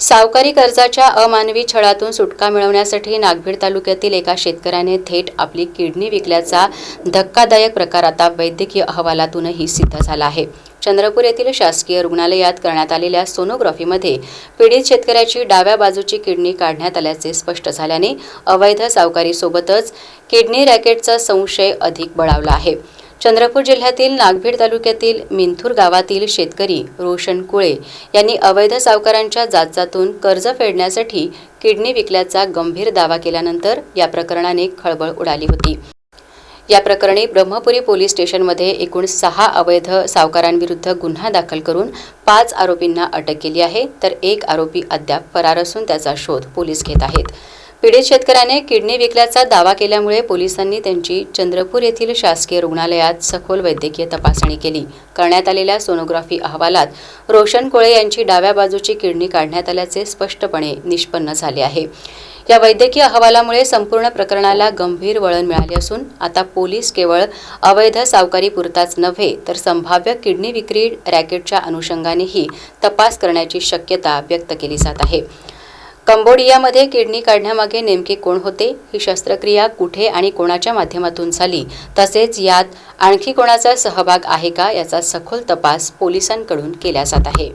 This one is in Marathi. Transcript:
सावकारी कर्जाच्या अमानवी छळातून सुटका मिळवण्यासाठी नागभीड तालुक्यातील एका शेतकऱ्याने थेट आपली किडनी विकल्याचा धक्कादायक प्रकार आता वैद्यकीय अहवालातूनही सिद्ध झाला आहे. चंद्रपूर येथील शासकीय रुग्णालयात करण्यात आलेल्या सोनोग्राफीमध्ये पीडित शेतकऱ्याची डाव्या बाजूची किडनी काढण्यात आल्याचे स्पष्ट झाल्याने अवैध सावकारीसोबतच किडनी रॅकेटचा संशय अधिक बळावला आहे. चंद्रपूर जिल्ह्यातील नागभीड तालुक्यातील मिंथूर गावातील शेतकरी रोशन कुळे यांनी अवैध सावकारांच्या जाचातून कर्ज फेडण्यासाठी किडनी विकल्याचा गंभीर दावा केल्यानंतर या प्रकरणाने खळबळ उडाली होती. या प्रकरणी ब्रह्मपुरी पोलीस स्टेशनमध्ये एकूण सहा अवैध सावकारांविरुद्ध गुन्हा दाखल करून पाच आरोपींना अटक केली आहे तर एक आरोपी अद्याप फरार असून त्याचा शोध पोलीस घेत आहेत. पीडित शेतकऱ्याने किडनी विकल्याचा दावा केल्यामुळे पोलिसांनी त्यांची चंद्रपूर येथील शासकीय रुग्णालयात सखोल वैद्यकीय तपासणी केली. करण्यात आलेल्या सोनोग्राफी अहवालात रोशन कोळे यांची डाव्या बाजूची किडनी काढण्यात आल्याचे स्पष्टपणे निष्पन्न झाले आहे. या वैद्यकीय अहवालामुळे संपूर्ण प्रकरणाला गंभीर वळण मिळाले असून आता पोलीस केवळ अवैध सावकारी पुरताच नव्हे तर संभाव्य किडनी विक्री रॅकेटच्या अनुषंगानेही तपास करण्याची शक्यता व्यक्त केली जात आहे. कंबोडियामध्ये किडनी काढण्यामागे नेमके कोण होते? ही शस्त्रक्रिया कुठे आणि कोणाच्या माध्यमातून झाली? तसेच यात आणखी कोणाचा सहभाग आहे का? याचा सखोल तपास पोलिसांकडून केला जात आहे.